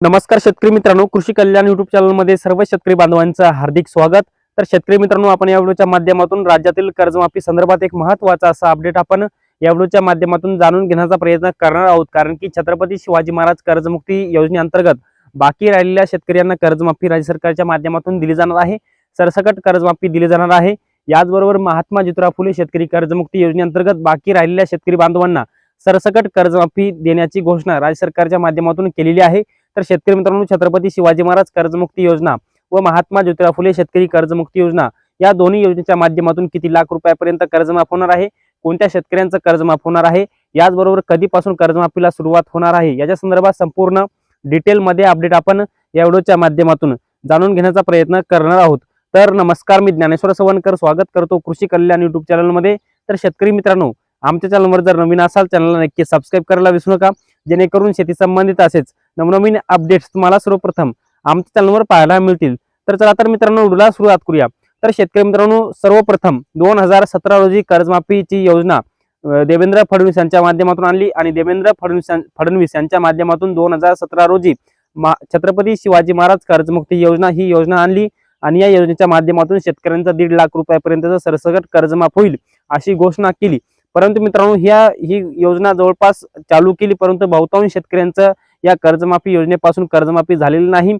नमस्कार शेतकरी मित्रांनो कृषी कल्याण युट्यूब चॅनलमध्ये सर्व शेतकरी बांधवांचं हार्दिक स्वागत. तर शेतकरी मित्रांनो आपण या व्हिडिओच्या माध्यमातून राज्यातील कर्जमाफी संदर्भात एक महत्त्वाचा असा अपडेट आपण या व्हिडिओच्या माध्यमातून जाणून घेण्याचा प्रयत्न करणार आहोत. कारण की छत्रपती शिवाजी महाराज कर्जमुक्ती योजनेअंतर्गत बाकी राहिलेल्या शेतकऱ्यांना कर्जमाफी राज्य सरकारच्या माध्यमातून दिली जाणार आहे. सरसकट कर्जमाफी दिली जाणार आहे. याचबरोबर महात्मा ज्योतिराव फुले शेतकरी कर्जमुक्ती योजनेअंतर्गत बाकी राहिलेल्या शेतकरी बांधवांना सरसकट कर्जमाफी देण्याची घोषणा राज्य सरकारच्या माध्यमातून केलेली आहे. तर शेतकरी मित्रांनो छत्रपती शिवाजी महाराज कर्जमुक्ती योजना व महात्मा ज्योतिराव फुले शेतकरी कर्जमुक्ती योजना या दोन्ही योजनेच्या माध्यमातून किती लाख रुपयापर्यंत कर्जमाफ होणार आहे? कोणत्या शेतकऱ्यांचं कर्जमाफ होणार आहे? याचबरोबर कधीपासून कर्जमाफीला सुरुवात होणार आहे? याच्या संदर्भात संपूर्ण डिटेलमध्ये अपडेट आपण या व्हिडिओच्या माध्यमातून जाणून घेण्याचा प्रयत्न करणार आहोत. तर नमस्कार मी ज्ञानेश्वर सवनकर. स्वागत करतो कृषी कल्याण युट्यूब चॅनलमध्ये. तर शेतकरी मित्रांनो आमच्या चॅनलवर जर नवीन असाल चॅनलला नक्की सबस्क्राईब करायला विसरू नका. जेणेकरून शेती संबंधित असेच नवनवीन अपडेट्स तुम्हाला सर्वप्रथम आमच्या चॅनलवर पाहायला मिळतील. तर चला तर मित्रांनो व्हिडिओला सुरुवात करूया. तर शेतकरी मित्रांनो सर्वप्रथम दोन हजार सतरा रोजी कर्जमाफीची योजना देवेंद्र फडणवीस यांच्या माध्यमातून आणली आणि देवेंद्र फडणवीस फडणवीस यांच्या माध्यमातून दोन हजार सतरा रोजी मा- छत्रपती शिवाजी महाराज कर्जमुक्ती योजना ही योजना आणली आणि या योजनेच्या माध्यमातून शेतकऱ्यांचा दीड लाख रुपयापर्यंतचा सरसकट कर्जमाफ होईल अशी घोषणा केली. परंतु मित्रांनो ह्या ही योजना जवळपास चालू केली परंतु बहुतांश शेतकऱ्यांचं या कर्जमाफी योजनेपासून कर्जमाफी झालेली नाही.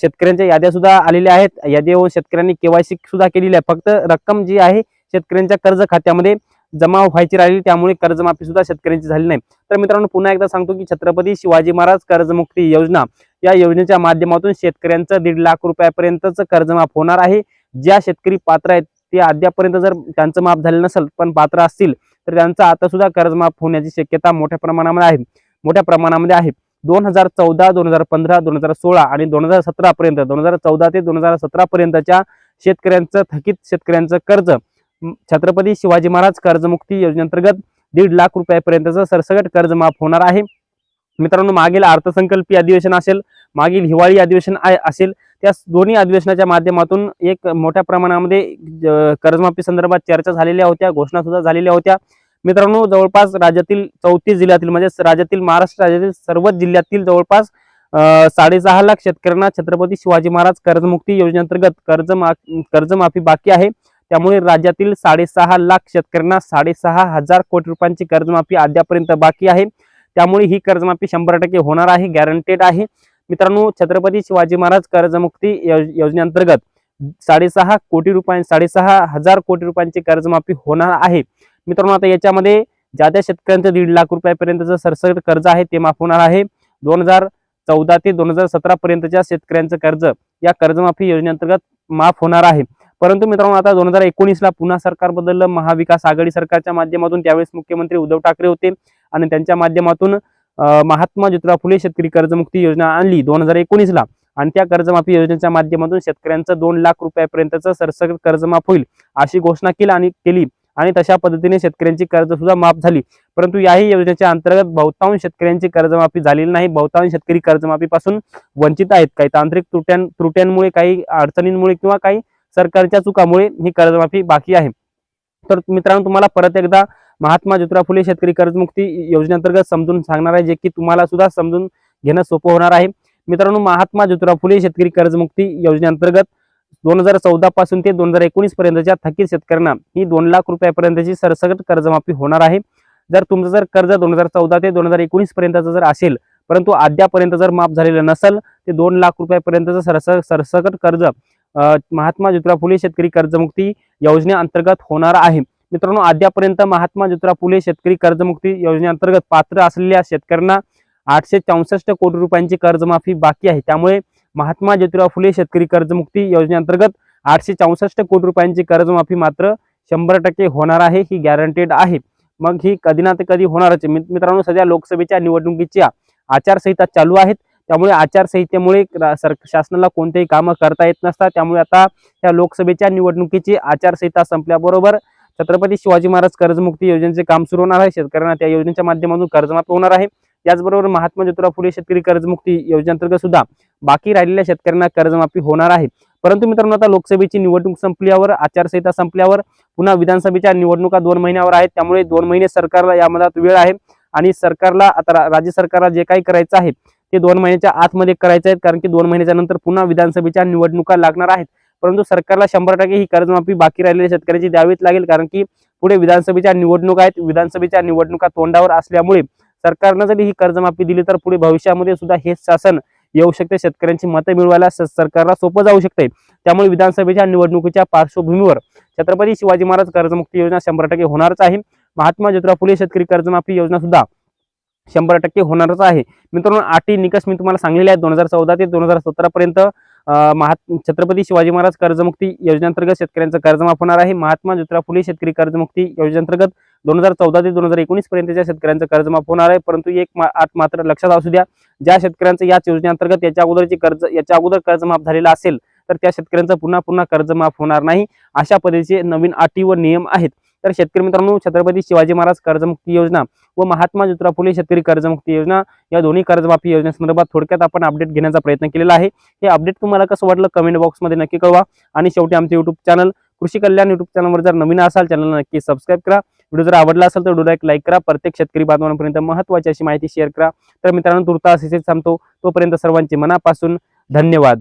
शेतकऱ्यांच्या याद्या सुद्धा आलेल्या आहेत. यादीवर शेतकऱ्यांनी केवायसी सुद्धा केलेली आहे. फक्त रक्कम जी आहे शेतकऱ्यांच्या कर्ज खात्यामध्ये जमा व्हायची राहिली त्यामुळे कर्जमाफी सुद्धा शेतकऱ्यांची झाली नाही. तर मित्रांनो पुन्हा एकदा सांगतो की छत्रपती शिवाजी महाराज कर्जमुक्ती योजना या योजनेच्या माध्यमातून शेतकऱ्यांचं दीड लाख रुपयापर्यंतच कर्जमाफ होणार आहे. ज्या शेतकरी पात्र आहेत ते अद्यापर्यंत जर त्यांचं माफ झालं नसेल पण पात्र असतील तर त्यांचं आता सुद्धा कर्जमाफ होण्याची शक्यता मोठ्या प्रमाणामध्ये आहे. मोठ्या प्रमाणामध्ये आहे. दोन हजार चौदा दोन हजार पंधरा दोन हजार सोळा आणि दोन हजार सतरा पर्यंत दोन हजार चौदा ते दोन हजार सतरा पर्यंतच्या शेतकऱ्यांचं थकीत शेतकऱ्यांचं कर्ज. छत्रपती शिवाजी महाराज कर्जमुक्ती योजनेअंतर्गत दीड लाख रुपयापर्यंतचं सरसकट कर्ज माफ होणार आहे. मित्रांनो मागील अर्थसंकल्पीय अधिवेशन असेल मागील हिवाळी अधिवेशन असेल त्या दोन्ही अधिवेशनाच्या माध्यमातून एक मोठ्या प्रमाणामध्ये कर्जमाफी संदर्भात चर्चा झालेल्या होत्या घोषणा सुद्धा झालेल्या होत्या. मित्रांनो जवळपास राज्यातील चौतीस जिल्ह्यातील म्हणजे राज्यातील महाराष्ट्र राज्यातील सर्वच जिल्ह्यातील जवळपास साडेसहा लाख शेतकऱ्यांना छत्रपती शिवाजी महाराज कर्जमुक्ती योजनेअंतर्गत कर्ज मा कर्जमाफी बाकी आहे. त्यामुळे राज्यातील साडेसहा लाख शेतकऱ्यांना साडेसहा हजार कोटी रुपयांची कर्जमाफी अद्यापर्यंत बाकी आहे. त्यामुळे ही कर्जमाफी शंभर टक्के होणार आहे गॅरंटेड आहे. मित्रांनो छत्रपती शिवाजी महाराज कर्जमुक्ती योज- योजनेअंतर्गत साडेसहा कोटी रुपयां साडेसहा हजार कोटी रुपयांची कर्जमाफी होणार आहे. मित्रांनो आता याच्यामध्ये ज्या त्या शेतकऱ्यांचं दीड लाख रुपयापर्यंतचं सरसकट कर्ज आहे ते माफ होणार आहे. दोन हजार चौदा ते दोन हजार सतरा पर्यंतच्या शेतकऱ्यांचं कर्ज या कर्जमाफी योजनेअंतर्गत माफ होणार आहे. परंतु मित्रांनो आता दोन हजार एकोणीसला पुन्हा सरकार बदललं. महाविकास आघाडी सरकारच्या माध्यमातून त्यावेळेस मुख्यमंत्री उद्धव ठाकरे होते आणि त्यांच्या माध्यमातून महात्मा ज्योतिराव फुले शेतकरी कर्जमुक्ती योजना आणली दोन हजार एकोणीसला. आणि त्या कर्जमाफी योजनेच्या माध्यमातून शेतकऱ्यांचं दोन लाख रुपयापर्यंतचं सरसकट कर्ज माफ होईल अशी घोषणा केली आणि केली. आणि तशा पद्धतीने शेतकऱ्यांची कर्ज सुद्धा माफ झाली. परंतु याही योजनेच्या अंतर्गत बहुतांश शेतकऱ्यांची कर्जमाफी झालेली नाही. बहुतांश शेतकरी कर्जमाफीपासून वंचित आहेत. काही तांत्रिक त्रुट्यां त्रुट्यांमुळे काही अडचणींमुळे किंवा काही सरकारच्या चुकामुळे ही कर्जमाफी बाकी आहे. तर मित्रांनो तुम्हाला परत एकदा महात्मा ज्योतिराव फुले शेतकरी कर्जमुक्ती योजनेअंतर्गत समजून सांगणार आहे जे की तुम्हाला सुद्धा समजून घेणं सोपं होणार आहे. मित्रांनो महात्मा ज्योतिराव फुले शेतकरी कर्जमुक्ती योजनेअंतर्गत दोन हजार चौदा पासून ते दोन हजार एकोणीस पर्यंतच्या थकीत शेतकऱ्यांना ही दोन लाख रुपयापर्यंतची सरसकट कर्जमाफी होणार आहे. जर तुमचं जर कर्ज दोन हजार चौदा ते दोन हजार एकोणीस पर्यंतचं जर असेल परंतु अद्यापर्यंत जर माफ झालेलं नसेल ते दोन लाख रुपयापर्यंतचं सरस सरसकट कर्ज महात्मा ज्योतिराव फुले शेतकरी कर्जमुक्ती योजनेअंतर्गत होणार आहे. मित्रांनो अद्यापर्यंत महात्मा ज्योतिराव फुले शेतकरी कर्जमुक्ती योजनेअंतर्गत पात्र असलेल्या शेतकऱ्यांना आठशे चौसष्ट कोटी रुपयांची कर्जमाफी बाकी आहे. त्यामुळे महात्मा ज्योतिराव फुले शेतकरी कर्जमुक्ती योजनेअंतर्गत आठशे चौसष्ट कोटी रुपयांची कर्जमाफी मात्र शंभर टक्के होणार आहे ही गॅरंटेड आहे. मग ही कधी ना ते कधी होणारच मित्रांनो सध्या लोकसभेच्या निवडणुकीच्या आचारसंहिता चालू आहेत. त्यामुळे आचारसंहितेमुळे सर शासनाला कोणतेही कामं करता येत नसतात. त्यामुळे आता या लोकसभेच्या निवडणुकीची आचारसंहिता संपल्याबरोबर छत्रपती शिवाजी महाराज कर्जमुक्ती योजनेचे काम सुरू होणार आहे. शेतकऱ्यांना त्या योजनेच्या माध्यमातून कर्जमाफी होणार आहे. याचबरोबर महात्मा ज्योतिराव फुले शेतकरी कर्जमुक्ती योजनेअंतर्गत सुद्धा बाकी राहिलेल्या शेतकऱ्यांना कर्जमाफी होणार आहे. परंतु मित्रांनो आता लोकसभेची निवडणूक संपल्यावर आचारसंहिता संपल्यावर पुन्हा विधानसभेच्या निवडणुका दोन महिन्यावर आहेत. त्यामुळे दोन महिने सरकारला या मधात वेळ आहे आणि सरकारला आता राज्य सरकारला जे काही करायचं आहे ते दोन महिन्याच्या आतमध्ये करायचे आहेत कारण की दोन महिन्याच्या नंतर पुन्हा विधानसभेच्या निवडणुका लागणार आहेत. परंतु सरकारला शंभर टक्के ही कर्जमाफी बाकी राहिलेल्या शेतकऱ्यांची द्यावीच लागेल. कारण की पुढे विधानसभेच्या निवडणुका आहेत. विधानसभेच्या निवडणुका तोंडावर असल्यामुळे सरकारनं जरी ही कर्जमाफी दिली तर पुढे भविष्यामध्ये सुद्धा हे शासन येऊ शकते शेतकऱ्यांची मतं मिळवायला स- सरकारला सोपं जाऊ शकते. त्यामुळे विधानसभेच्या निवडणुकीच्या पार्श्वभूमीवर छत्रपती शिवाजी महाराज कर्जमुक्ती योजना शंभर टक्के होणारच आहे. महात्मा ज्योतिराव फुले शेतकरी कर्जमाफी योजना सुद्धा शंभर टक्के होणारच आहे. मित्रांनो अटी निकष मी तुम्हाला सांगलेले आहेत. दोन हजार चौदा ते दोन हजार सतरा पर्यंत महा छत्रपती शिवाजी महाराज कर्जमुक्ती योजनेअंतर्गत शेतकऱ्यांचं कर्जमाफ होणार आहे. महात्मा ज्योतिराव फुले शेतकरी कर्जमुक्ती योजनेअंतर्गत दोन हजार चौदा ते दोन हजार एकोणीस पर्यंतच्या शेतकऱ्यांचं कर्जमाफ होणार आहे. परंतु एक मा- आठ मात्र लक्षात असू द्या ज्या शेतकऱ्यांचं याच योजनेअंतर्गत याच्या अगोदरची कर्ज याच्या अगोदर कर्जमाफ झालेला झालेलं असेल तर त्या शेतकऱ्यांचं पुन्हा पुन्हा कर्ज माफ होणार नाही. अशा पद्धतीचे नवीन अटी व नियम आहेत. तर शेतकरी मित्रांनो छत्रपती शिवाजी महाराज कर्जमुक्ती योजना व महात्मा ज्योतिराव फुले शेतकरी कर्जमुक्ती योजना या दोन्ही कर्जमाफी योजनेसंदर्भात थोडक्यात आपण अपडेट घेण्याचा प्रयत्न केलेला आहे. हे अपडेट तुम्हाला कसं वाटलं कमेंट बॉक्समध्ये नक्की कळवा. आणि शेवटी आमचे युट्यूब चॅनल कृषी कल्याण युट्यूब चॅनलवर जर नवीन असाल चॅनलला नक्की सबस्क्राईब करा. व्हिडिओ जर आवडला असेल तर व्हिडिओला एक लाईक करा. प्रत्येक शेतकरी बांधवांपर्यंत महत्त्वाची अशी माहिती शेअर करा. तर मित्रांनो तुर्ता असेच थांबतो. तोपर्यंत सर्वांचे मनापासून धन्यवाद.